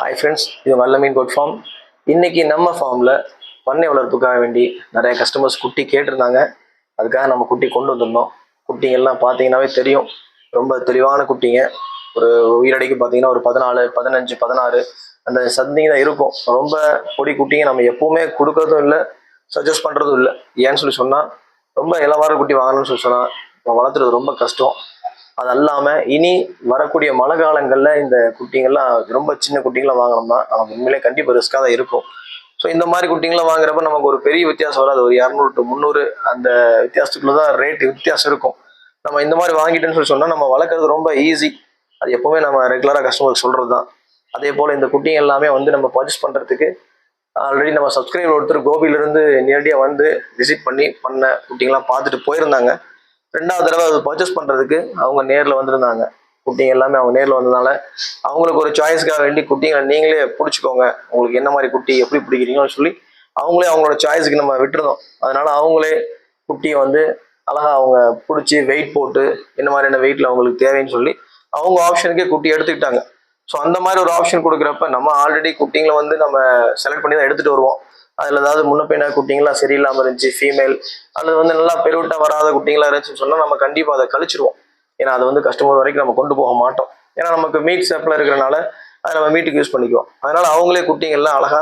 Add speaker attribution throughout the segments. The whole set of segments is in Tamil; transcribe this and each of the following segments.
Speaker 1: ஹாய் ஃப்ரெண்ட்ஸ் இது நல்ல மீன் கோட் ஃபார்ம் இன்றைக்கி நம்ம ஃபார்மில் பண்ணை வளர்ப்புக்காக வேண்டி நிறைய கஸ்டமர்ஸ் குட்டி கேட்டிருந்தாங்க. அதுக்காக நம்ம குட்டி கொண்டு வந்திருந்தோம். குட்டிங்கெல்லாம் பார்த்தீங்கன்னாவே தெரியும். ரொம்ப தெளிவான குட்டிங்க. ஒரு உயிரடைக்கு பார்த்தீங்கன்னா ஒரு பதினாலு பதினஞ்சு பதினாறு அந்த சந்திங்க தான் இருக்கும். ரொம்ப பொடி குட்டிங்க. நம்ம எப்போவுமே கொடுக்கறதும் இல்லை சஜஸ்ட் பண்ணுறதும் இல்லை. ஏன்னு சொல்லி சொன்னால் ரொம்ப இளவார குட்டி வாங்கணும்னு சொல்லி சொன்னால் வளர்த்துறது ரொம்ப கஷ்டம். அது அல்லாமல் இனி வரக்கூடிய மழை காலங்களில் இந்த குட்டிங்கள்லாம் ரொம்ப சின்ன குட்டிங்களாம் வாங்கினோம்னா நமக்கு உண்மையிலே கண்டிப்பாக ரிஸ்க்காக தான் இருக்கும். ஸோ இந்த மாதிரி குட்டிங்களாம் வாங்குறப்ப நமக்கு ஒரு பெரிய வித்தியாசம் வராது. ஒரு இரநூறு டு முந்நூறு அந்த வித்தியாசத்துக்குள்ள தான் ரேட் வித்தியாசம் இருக்கும். நம்ம இந்த மாதிரி வாங்கிட்டேன்னு சொல்லி சொன்னால் நம்ம வளர்க்குறது ரொம்ப ஈஸி அது எப்போவுமே நம்ம ரெகுலராக கஸ்டமருக்கு சொல்கிறது தான். அதே போல் இந்த குட்டிங்க எல்லாமே வந்து நம்ம பர்ச்சேஸ் பண்ணுறதுக்கு ஆல்ரெடி நம்ம சப்ஸ்கிரைபர் ஒருத்தர் கோபியிலேருந்து நேரடியாக வந்து விசிட் பண்ணி பண்ண குட்டிங்கெல்லாம் பார்த்துட்டு போயிருந்தாங்க. ரெண்டாவது தடவை அது பர்ச்சேஸ் பண்ணுறதுக்கு அவங்க நேரில் வந்திருந்தாங்க. குட்டிங்க எல்லாமே அவங்க நேரில் வந்ததுனால அவங்களுக்கு ஒரு சாய்ஸ்க்காக வேண்டி குட்டிங்களை நீங்களே பிடிச்சிக்கோங்க. உங்களுக்கு என்ன மாதிரி குட்டி எப்படி பிடிக்கிறீங்கன்னு சொல்லி அவங்களே அவங்களோட சாய்ஸுக்கு நம்ம விட்டுருந்தோம். அதனால அவங்களே குட்டியை வந்து அழகாக அவங்க பிடிச்சி வெயிட் போட்டு என்ன மாதிரியான வெயிட்டில் அவங்களுக்கு தேவைன்னு சொல்லி அவங்க ஆப்ஷனுக்கே குட்டி எடுத்துக்கிட்டாங்க. ஸோ அந்த மாதிரி ஒரு ஆப்ஷன் கொடுக்குறப்ப நம்ம ஆல்ரெடி குட்டிங்களை வந்து நம்ம செலக்ட் பண்ணி தான் எடுத்துகிட்டு வருவோம். அதில் ஏதாவது முன்ன பின்ன குட்டிங்களாம் சரியில்லாமல் இருந்துச்சு ஃபீமேல் அல்லது வந்து நல்லா பெருவிட்டா வராத குட்டிங்களா இருந்துச்சுன்னு சொன்னால் நம்ம கண்டிப்பாக அதை கழிச்சிருவோம். ஏன்னா அது வந்து கஸ்டமர் வரைக்கும் நம்ம கொண்டு போக மாட்டோம். ஏன்னா நமக்கு மீட் சேப்பில் இருக்கிறனால அதை நம்ம மீட்டுக்கு யூஸ் பண்ணிக்குவோம். அதனால அவங்களே குட்டிங்கள்லாம் அழகா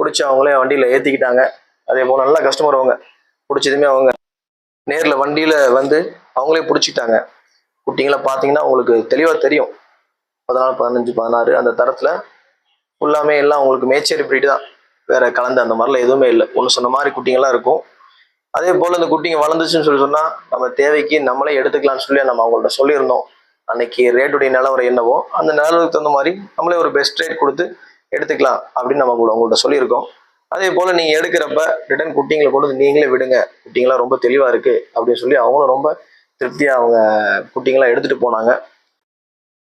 Speaker 1: பிடிச்சி அவங்களே வண்டியில் ஏற்றிக்கிட்டாங்க அதே போல் நல்லா கஸ்டமர் அவங்க. பிடிச்சதுமே அவங்க. நேரில் வண்டியில் வந்து அவங்களே பிடிச்சிட்டாங்க குட்டிங்களை பார்த்தீங்கன்னா உங்களுக்கு தெளிவாக தெரியும். பதினாலு பதினஞ்சு பதினாறு அந்த தரத்தில் ஃபுல்லாமே எல்லாம் உங்களுக்கு மேச்சேரி பிரீடு தான். வேற கலந்து அந்த மாதிரிலாம் எதுவுமே இல்லை. ஒன்று சொன்ன மாதிரி குட்டிங்கெல்லாம் இருக்கும். அதே போல் இந்த குட்டிங்க வளர்ந்துச்சுன்னு சொல்லி சொன்னால் நம்ம தேவைக்கு நம்மளே எடுத்துக்கலாம்னு சொல்லி நம்ம அவங்கள்ட்ட சொல்லியிருந்தோம். அன்னைக்கு ரேட்டுடைய நிலவரம் என்னவோ அந்த நிலவரத்துக்கு தகுந்த மாதிரி நம்மளே ஒரு பெஸ்ட் ரேட் கொடுத்து எடுத்துக்கலாம் அப்படின்னு நம்ம கூட அவங்கள்ட்ட சொல்லியிருக்கோம். அதே போல் நீங்கள் எடுக்கிறப்ப ரிட்டர்ன் குட்டிங்களை கொண்டு வந்து நீங்களே விடுங்க. குட்டிங்களாம் ரொம்ப தெளிவாக இருக்குது அப்படின்னு சொல்லி அவங்களும் ரொம்ப திருப்தியாக அவங்க குட்டிங்களாம் எடுத்துகிட்டு போனாங்க.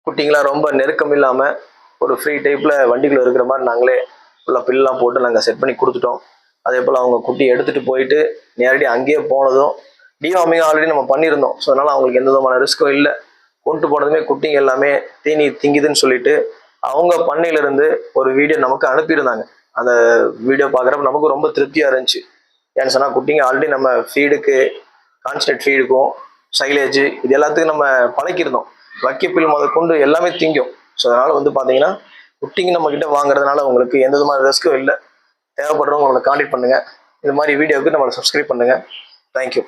Speaker 1: குட்டிங்களாம் ரொம்ப நெருக்கம் இல்லாமல் ஒரு ஃப்ரீ டைப்பில் வண்டிக்குள்ளே இருக்கிற மாதிரி நாங்களே ஃபுல்லாக பில்லாம் போட்டு நாங்கள் செட் பண்ணி கொடுத்துட்டோம். அதே போல் அவங்க குட்டி எடுத்துகிட்டு போயிட்டு நேரடியாக அங்கேயே போனதும் டிவாமிங் ஆல்ரெடி நம்ம பண்ணியிருந்தோம். ஸோ அதனால் அவங்களுக்கு எந்த விதமான ரிஸ்க்கும் இல்லை. கொண்டு போனதுமே குட்டிங்க எல்லாமே தீனி திங்குதுன்னு சொல்லிட்டு அவங்க பண்ணையிலேருந்து ஒரு வீடியோ நமக்கு அனுப்பியிருந்தாங்க. அந்த வீடியோ பார்க்குறப்ப நமக்கு ரொம்ப திருப்தியாக இருந்துச்சு. ஏன்னு சொன்னால் குட்டிங்க ஆல்ரெடி நம்ம ஃபீடுக்கு கான்ஸ்டன்ட் ஃபீடுக்கும் சைலேஜ் இது எல்லாத்துக்கும் நம்ம பழக்கியிருந்தோம். வக்கிப்பில் முதல் கொண்டு எல்லாமே திங்கும். ஸோ அதனால் வந்து பார்த்தீங்கன்னா குட்டிங்க நம்ம கிட்ட வாங்குறதுனால உங்களுக்கு எந்த விதமான ரிஸ்க்கும் இல்லை. தேவைப்படுறவங்க உங்களை காண்டாக்ட் பண்ணுங்கள் இது மாதிரி வீடியோவுக்கு நம்மளை சப்ஸ்கிரைப் பண்ணுங்கள் தேங்க்யூ